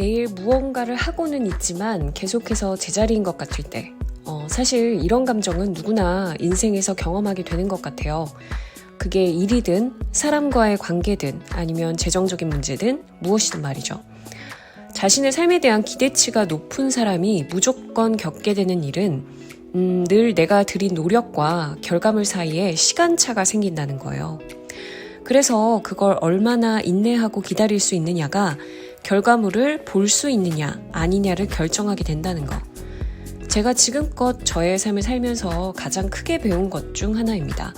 매일 무언가를 하고는 있지만 계속해서 제자리인 것 같을 때, 어, 사실 이런 감정은 누구나 인생에서 경험하게 되는 것 같아요. 그게 일이든 사람과의 관계든 아니면 재정적인 문제든 무엇이든 말이죠. 자신의 삶에 대한 기대치가 높은 사람이 무조건 겪게 되는 일은 음, 늘 내가 들인 노력과 결과물 사이에 시간차가 생긴다는 거예요. 그래서 그걸 얼마나 인내하고 기다릴 수 있느냐가 결과물을 볼 수 있느냐 아니냐를 결정하게 된다는 거. 제가 지금껏 저의 삶을 살면서 가장 크게 배운 것 중 하나입니다.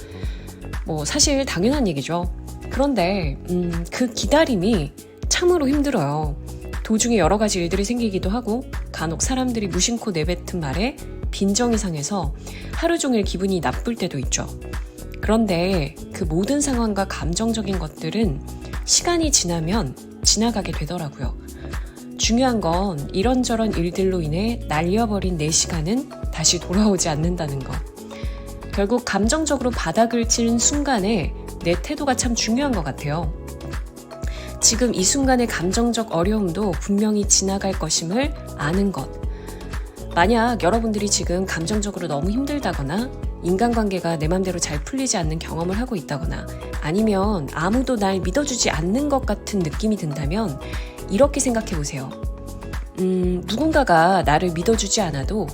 뭐 사실 당연한 얘기죠. 그런데 음, 그 기다림이 참으로 힘들어요. 도중에 여러 가지 일들이 생기기도 하고 간혹 사람들이 무심코 내뱉은 말에 빈정이 상해서 하루 종일 기분이 나쁠 때도 있죠. 그런데 그 모든 상황과 감정적인 것들은 시간이 지나면 지나가게 되더라고요. 중요한 건 이런저런 일들로 인해 날려버린 내 시간은 다시 돌아오지 않는다는 것. 결국 감정적으로 바닥을 치는 순간에 내 태도가 참 중요한 것 같아요. 지금 이 순간의 감정적 어려움도 분명히 지나갈 것임을 아는 것. 만약 여러분들이 지금 감정적으로 너무 힘들다거나 인간관계가 내 맘대로 잘 풀리지 않는 경험을 하고 있다거나 아니면 아무도 날 믿어주지 않는 것 같은 느낌이 든다면 이렇게 생각해 보세요. 음, 누군가가 나를 믿어주지 않아도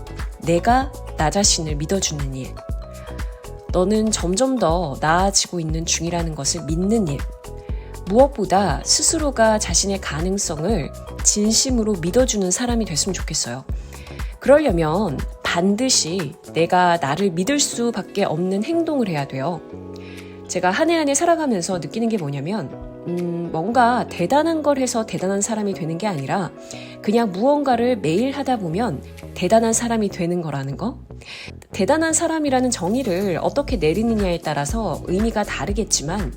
내가 나 자신을 믿어주는 일. 너는 점점 더 나아지고 있는 중이라는 것을 믿는 일. 무엇보다 스스로가 자신의 가능성을 진심으로 믿어주는 사람이 됐으면 좋겠어요. 그러려면 반드시 내가 나를 믿을 수밖에 없는 행동을 해야 돼요. 제가 한 해 한 해 살아가면서 느끼는 게 뭐냐면, 음, 뭔가 대단한 걸 해서 대단한 사람이 되는 게 아니라 그냥 무언가를 매일 하다 보면 대단한 사람이 되는 거라는 거. 대단한 사람이라는 정의를 어떻게 내리느냐에 따라서 의미가 다르겠지만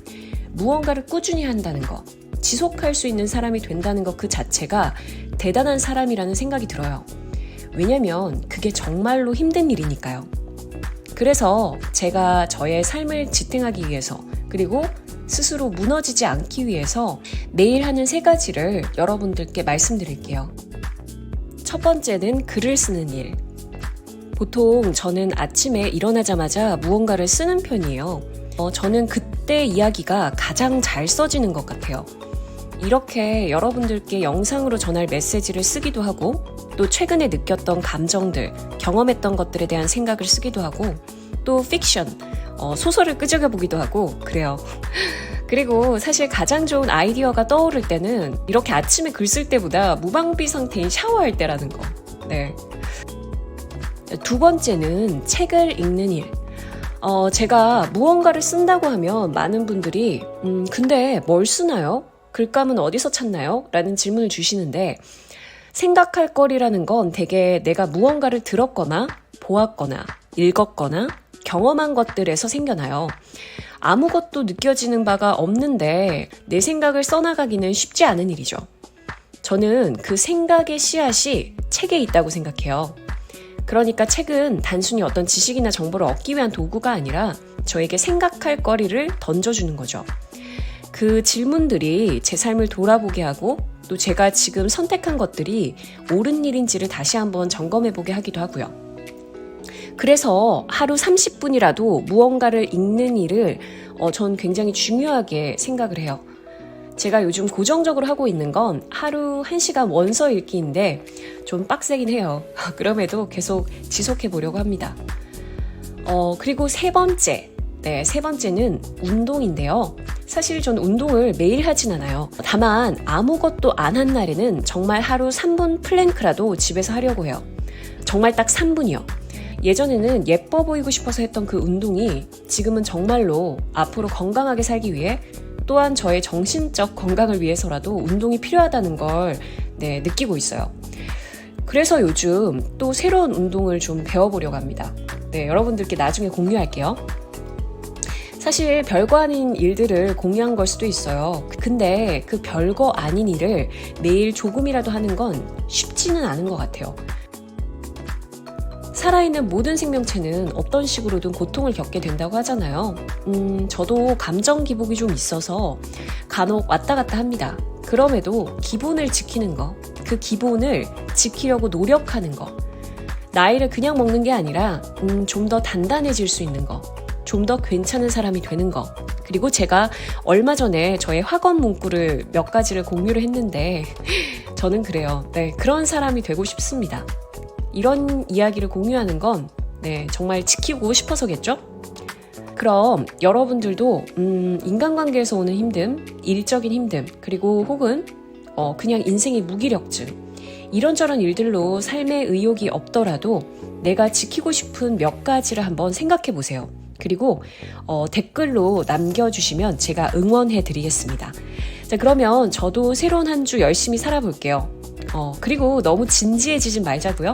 무언가를 꾸준히 한다는 것, 지속할 수 있는 사람이 된다는 것 그 자체가 대단한 사람이라는 생각이 들어요. 왜냐면 그게 정말로 힘든 일이니까요. 그래서 제가 저의 삶을 지탱하기 위해서 그리고 스스로 무너지지 않기 위해서 매일 하는 세 가지를 여러분들께 말씀드릴게요. 첫 번째는 글을 쓰는 일. 보통 저는 아침에 일어나자마자 무언가를 쓰는 편이에요. 어, 저는 그때 이야기가 가장 잘 써지는 것 같아요. 이렇게 여러분들께 영상으로 전할 메시지를 쓰기도 하고, 또 최근에 느꼈던 감정들, 경험했던 것들에 대한 생각을 쓰기도 하고, 또 픽션, 어, 소설을 끄적여 보기도 하고, 그래요. 그리고 사실 가장 좋은 아이디어가 떠오를 때는 이렇게 아침에 글 쓸 때보다 무방비 상태인 샤워할 때라는 거. 네. 두 번째는 책을 읽는 일. 어, 제가 무언가를 쓴다고 하면 많은 분들이, 음, 근데 뭘 쓰나요? 글감은 어디서 찾나요? 라는 질문을 주시는데, 생각할 거리라는 건 대개 내가 무언가를 들었거나, 보았거나, 읽었거나, 경험한 것들에서 생겨나요. 아무것도 느껴지는 바가 없는데 내 생각을 써나가기는 쉽지 않은 일이죠. 저는 그 생각의 씨앗이 책에 있다고 생각해요. 그러니까 책은 단순히 어떤 지식이나 정보를 얻기 위한 도구가 아니라 저에게 생각할 거리를 던져주는 거죠. 그 질문들이 제 삶을 돌아보게 하고 또 제가 지금 선택한 것들이 옳은 일인지를 다시 한번 점검해 보게 하기도 하고요. 그래서 하루 30분이라도 무언가를 읽는 일을 어, 전 굉장히 중요하게 생각을 해요. 제가 요즘 고정적으로 하고 있는 건 하루 1시간 원서 읽기인데 좀 빡세긴 해요. 그럼에도 계속 지속해 보려고 합니다. 어, 그리고 세 번째. 네, 세 번째는 운동인데요. 사실 전 운동을 매일 하진 않아요. 다만 아무것도 안 한 날에는 정말 하루 3분 플랭크라도 집에서 하려고 해요. 정말 딱 3분이요. 예전에는 예뻐 보이고 싶어서 했던 그 운동이 지금은 정말로 앞으로 건강하게 살기 위해 또한 저의 정신적 건강을 위해서라도 운동이 필요하다는 걸 네, 느끼고 있어요. 그래서 요즘 또 새로운 운동을 좀 배워보려고 합니다. 네, 여러분들께 나중에 공유할게요. 사실 별거 아닌 일들을 공유한 걸 수도 있어요. 근데 그 별거 아닌 일을 매일 조금이라도 하는 건 쉽지는 않은 것 같아요. 살아있는 모든 생명체는 어떤 식으로든 고통을 겪게 된다고 하잖아요. 음, 저도 감정 기복이 좀 있어서 간혹 왔다 갔다 합니다. 그럼에도 기본을 지키는 거, 그 기본을 지키려고 노력하는 거. 나이를 그냥 먹는 게 아니라 음, 좀 더 단단해질 수 있는 거. 좀 더 괜찮은 사람이 되는 거. 그리고 제가 얼마 전에 저의 학원 문구를 몇 가지를 공유를 했는데 저는 그래요. 네, 그런 사람이 되고 싶습니다. 이런 이야기를 공유하는 건 네, 정말 지키고 싶어서겠죠? 그럼 여러분들도 음, 인간관계에서 오는 힘듦, 일적인 힘듦, 그리고 혹은 어, 그냥 인생의 무기력증 이런저런 일들로 삶의 의욕이 없더라도 내가 지키고 싶은 몇 가지를 한번 생각해 보세요. 그리고 어, 댓글로 남겨주시면 제가 응원해 드리겠습니다. 자, 그러면 저도 새로운 한 주 열심히 살아볼게요. 어, 그리고 너무 진지해지지 말자고요.